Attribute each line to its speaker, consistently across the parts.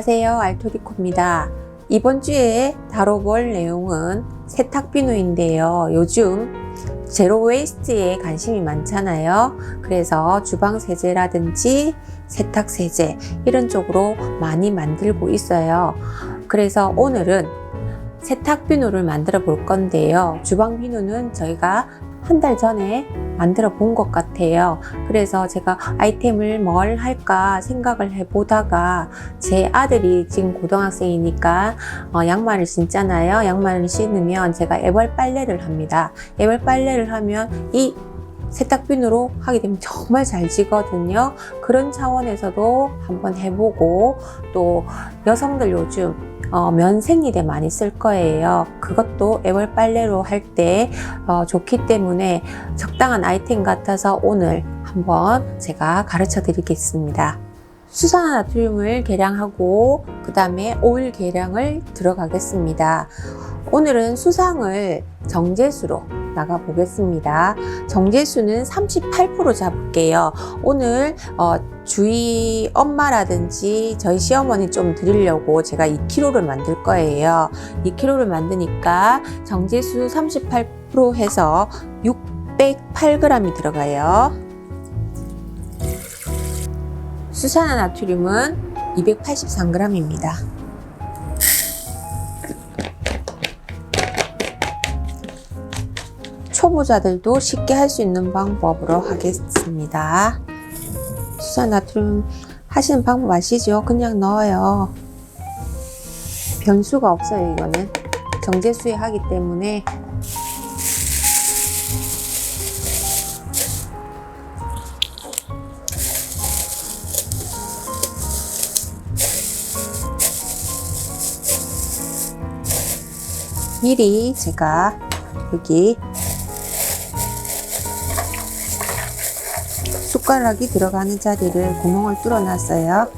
Speaker 1: 안녕하세요. 알토리코입니다. 이번 주에 다뤄볼 내용은 세탁 비누인데요. 요즘 제로 웨이스트에 관심이 많잖아요. 그래서 주방 세제라든지 세탁 세제 이런 쪽으로 많이 만들고 있어요. 그래서 오늘은 세탁 비누를 만들어 볼 건데요. 주방 비누는 저희가 한 달 전에 만들어 본 것 같아요. 그래서 제가 아이템을 뭘 할까 생각을 해보다가 제 아들이 지금 고등학생이니까 어, 양말을 신잖아요. 양말을 신으면 제가 애벌 빨래를 합니다. 애벌 빨래를 하면 이 세탁비누로 하게 되면 정말 잘 지거든요. 그런 차원에서도 한번 해보고 또 여성들 요즘 어, 면 생리대 많이 쓸 거예요. 그것도 애벌 빨래로 할때 어, 좋기 때문에 적당한 아이템 같아서 오늘 한번 제가 가르쳐 드리겠습니다. 수산화나트륨을 계량하고 그 다음에 오일 계량을 들어가겠습니다. 오늘은 수상을 정제수로 나가 보겠습니다. 정제수는 38% 잡을게요. 오늘 어, 주위 엄마라든지 저희 시어머니 좀 드리려고 제가 2kg를 만들 거예요. 2kg를 만드니까 정제수 38% 해서 608g이 들어가요. 수산화 나트륨은 283g입니다. 초보자들도 쉽게 할 수 있는 방법으로 하겠습니다. 수산 나트륨 하시는 방법 아시죠? 그냥 넣어요. 변수가 없어요, 이거는. 정제수에 하기 때문에. 미리 제가 여기 숟가락이 들어가는 자리를 구멍을 뚫어 놨어요.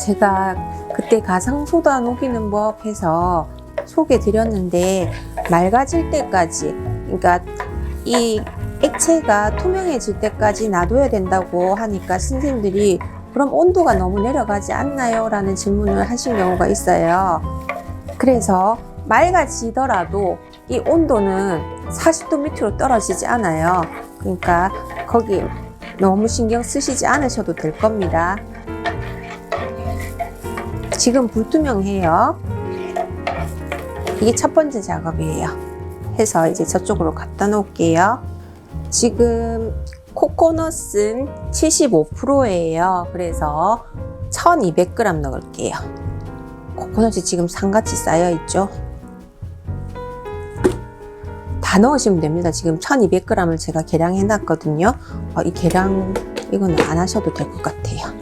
Speaker 1: 제가 그때 가상소다 녹이는 법 해서 소개 드렸는데 맑아질 때까지 그러니까 이 액체가 투명해질 때까지 놔둬야 된다고 하니까 선생님들이 그럼 온도가 너무 내려가지 않나요? 라는 질문을 하신 경우가 있어요. 그래서 맑아지더라도 이 온도는 40도 밑으로 떨어지지 않아요. 그러니까 거기 너무 신경 쓰시지 않으셔도 될 겁니다. 지금 불투명해요. 이게 첫 번째 작업이에요. 해서 이제 저쪽으로 갖다 놓을게요. 지금 코코넛은 75%예요. 그래서 1200g 넣을게요. 코코넛이 지금 산같이 쌓여 있죠. 다 넣으시면 됩니다. 지금 1200g을 제가 계량해 놨거든요. 어, 이 계량 이거는 안 하셔도 될 것 같아요.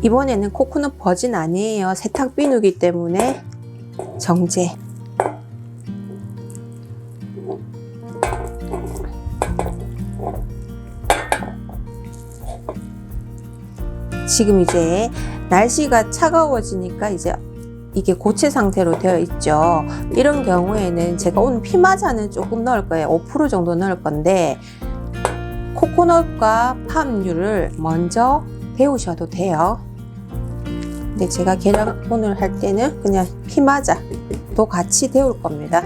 Speaker 1: 이번에는 코코넛 버진 아니에요. 세탁 비누기 때문에 정제. 지금 이제 날씨가 차가워지니까 이제 이게 고체 상태로 되어 있죠. 이런 경우에는 제가 오늘 피마자는 조금 넣을 거예요. 5% 정도 넣을 건데 코코넛과 팜유를 먼저 데우셔도 돼요. 근데 제가 계량 오늘 할 때는 그냥 피마자도 같이 데울 겁니다.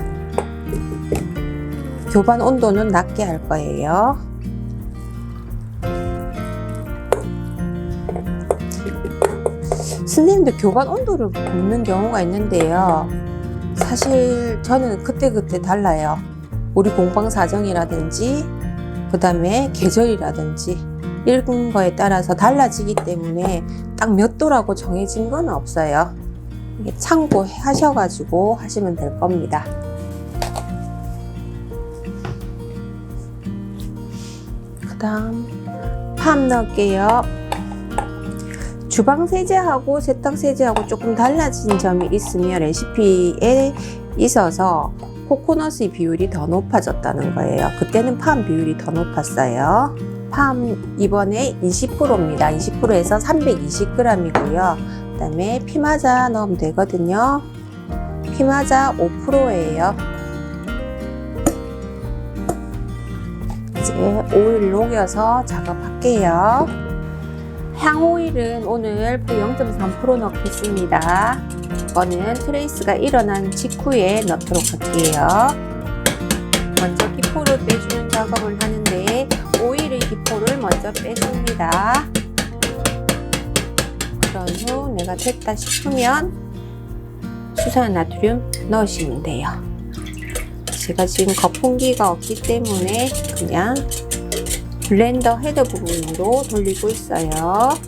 Speaker 1: 교반 온도는 낮게 할 거예요. 선생님들 교반 온도를 묻는 경우가 있는데요. 사실 저는 그때그때 달라요. 우리 공방 사정이라든지, 그 다음에 계절이라든지, 이런 거에 따라서 달라지기 때문에 딱 몇 도라고 정해진 건 없어요. 참고하셔가지고 하시면 될 겁니다. 그 다음, 팜 넣을게요. 주방 세제하고 세탁 세제하고 조금 달라진 점이 있으며 레시피에 있어서 코코넛의 비율이 더 높아졌다는 거예요. 그때는 팜 비율이 더 높았어요. 팜 이번에 20%입니다. 20%에서 320g이고요. 그 다음에 피마자 넣으면 되거든요. 피마자 5%예요. 이제 오일 녹여서 작업할게요. 향오일은 오늘 0.3% 넣겠습니다. 이거는 트레이스가 일어난 직후에 넣도록 할게요. 먼저 기포를 빼주는 작업을 하는데 오일의 기포를 먼저 빼줍니다. 그런 후 내가 됐다 싶으면 수산 나트륨 넣으시면 돼요. 제가 지금 거품기가 없기 때문에 그냥 블렌더 헤더 부분으로 돌리고 있어요.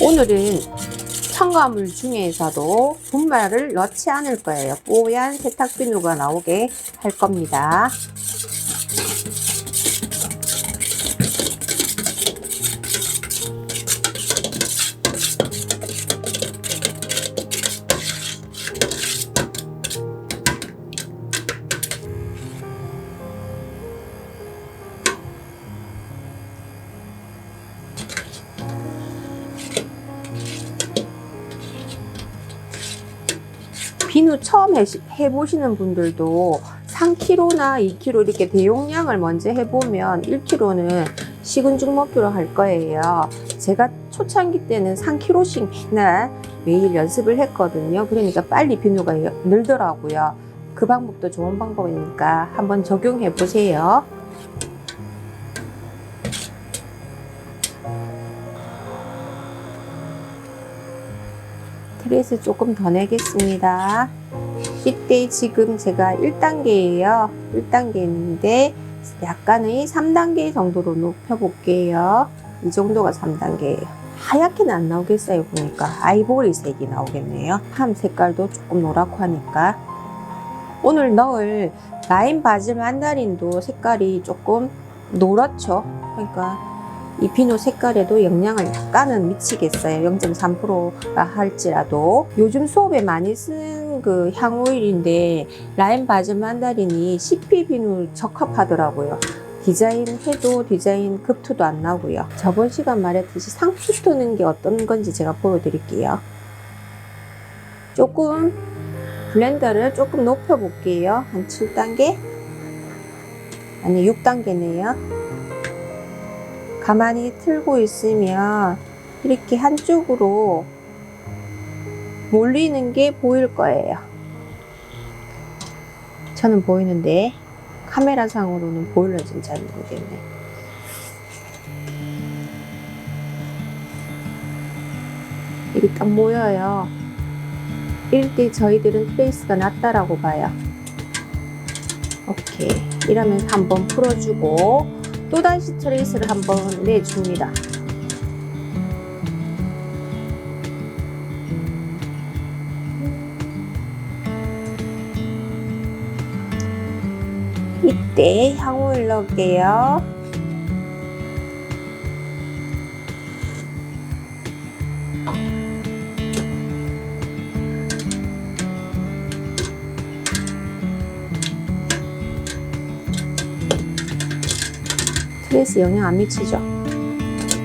Speaker 1: 오늘은 첨가물 중에서도 분말을 넣지 않을 거예요. 뽀얀 세탁비누가 나오게 할 겁니다. 비누 처음 해, 해보시는 분들도 3kg나 2kg 이렇게 대용량을 먼저 해보면 1kg는 식은 죽 먹기로 할 거예요. 제가 초창기 때는 3kg씩 맨날 매일 연습을 했거든요. 그러니까 빨리 비누가 늘더라고요. 그 방법도 좋은 방법이니까 한번 적용해 보세요. 트레스 조금 더 내겠습니다. 이때 지금 제가 1단계예요. 1단계인데 약간의 3단계 정도로 높여볼게요. 이 정도가 3단계예요. 하얗게는 안 나오겠어요 보니까 아이보리 색이 나오겠네요. 함 색깔도 조금 노랗고 하니까 오늘 넣을 라인 바질 만다린도 색깔이 조금 노랗죠. 그러니까 이 비누 색깔에도 영향을 약간은 미치겠어요. 0.3%라 할지라도. 요즘 수업에 많이 쓰는 그 향오일인데 라임 바질 만다린이 CP 비누 적합하더라고요. 디자인 해도 디자인 급투도 안 나고요. 저번 시간 말했듯이 상추 뜨는 게 어떤 건지 제가 보여드릴게요. 조금 블렌더를 조금 높여 볼게요. 한 7단계? 아니 6단계네요. 가만히 틀고 있으면 이렇게 한쪽으로 몰리는 게 보일 거예요. 저는 보이는데 카메라상으로는 보일런지는 잘 모르겠네. 이게 딱 모여요. 이럴 때 저희들은 트레이스가 낮다라고 봐요. 오케이. 이러면 한번 풀어주고 또다시 트레이스를 한번 내줍니다. 이때 향오일 넣을게요. 스트레스 영향 안 미치죠?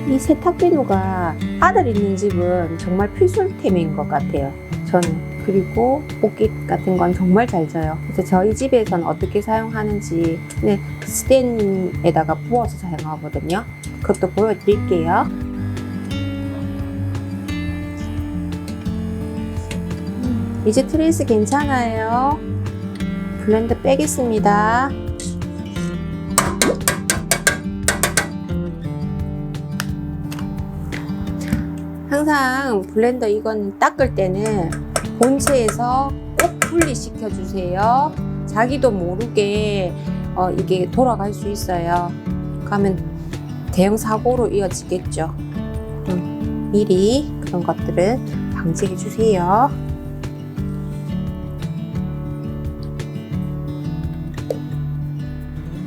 Speaker 1: 이 세탁비누가 아들 있는 집은 정말 필수템인 것 같아요. 저는. 그리고 옷깃 같은 건 정말 잘 져요. 그래서 저희 집에서는 어떻게 사용하는지 네, 스텐에다가 부어서 사용하거든요. 그것도 보여드릴게요. 이제 트레이스 괜찮아요. 블렌더 빼겠습니다. 항상 블렌더 이건 닦을 때는 본체에서 꼭 분리시켜 주세요. 자기도 모르게 어, 이게 돌아갈 수 있어요. 그러면 대형 사고로 이어지겠죠. 음, 미리 그런 것들은 방지해 주세요.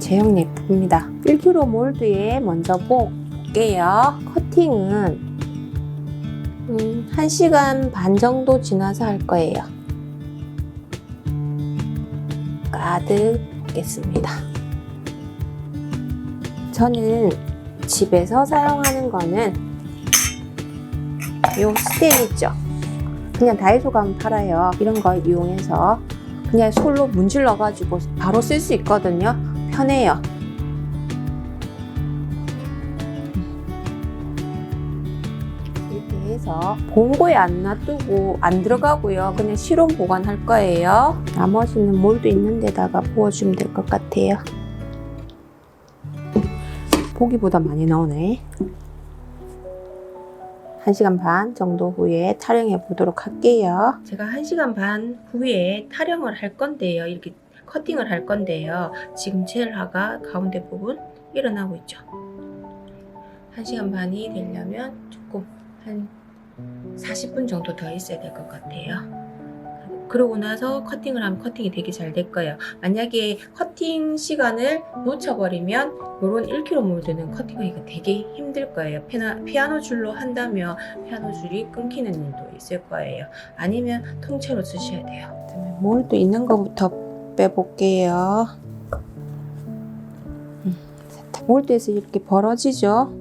Speaker 1: 제형 예쁩니다. 1kg 몰드에 먼저 볼게요. 커팅은 음, 1시간 반 정도 지나서 할 거예요. 가득 먹겠습니다. 저는 집에서 사용하는 거는 요 스텐 있죠? 그냥 다이소 가면 팔아요. 이런 거 이용해서 그냥 솔로 문질러 가지고 바로 쓸 수 있거든요. 편해요. 해서 봉고에 안 놔두고 안 들어가고요. 그냥 실온 보관할 거예요. 나머지는 몰도 있는 데다가 부어주면 될 것 같아요. 보기보다 많이 나오네. 1시간 반 정도 후에 타령해 보도록 할게요. 제가 1시간 반 후에 타령을 할 건데요. 이렇게 커팅을 할 건데요. 지금 젤화가 가운데 부분 일어나고 있죠. 1시간 반이 되려면 조금 한 40분 정도 더 있어야 될 것 같아요. 그러고 나서 커팅을 하면 커팅이 되게 잘 될 거예요. 만약에 커팅 시간을 놓쳐버리면 이런 1kg 몰드는 커팅하기가 되게 힘들 거예요. 피나, 피아노 줄로 한다면 피아노 줄이 끊기는 일도 있을 거예요. 아니면 통째로 쓰셔야 돼요. 몰드 있는 것부터 빼볼게요. 음, 몰드에서 이렇게 벌어지죠.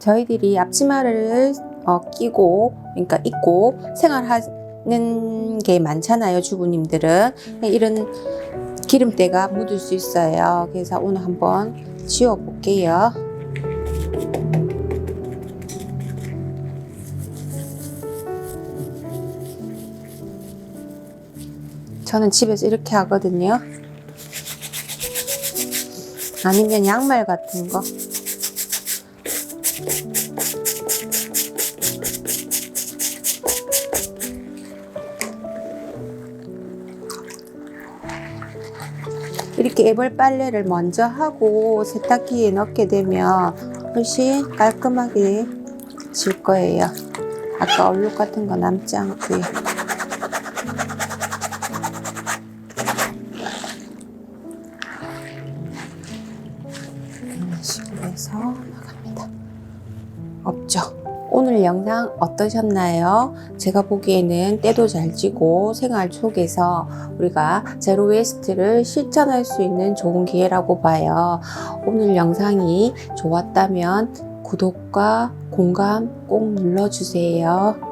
Speaker 1: 저희들이 앞치마를 어, 끼고 그러니까 입고 생활하는 게 많잖아요 주부님들은. 이런 기름때가 묻을 수 있어요. 그래서 오늘 한번 지워 볼게요. 저는 집에서 이렇게 하거든요. 아니면 양말 같은 거 애벌 빨래를 먼저 하고 세탁기에 넣게 되면 훨씬 깔끔하게 질 거예요. 아까 얼룩 같은 거 남지 않고요. 식으로 해서 나갑니다. 없죠? 오늘 영상 어떠셨나요? 제가 보기에는 때도 잘 지고 생활 속에서 우리가 제로 웨스트를 실천할 수 있는 좋은 기회라고 봐요. 오늘 영상이 좋았다면 구독과 공감 꼭 눌러주세요.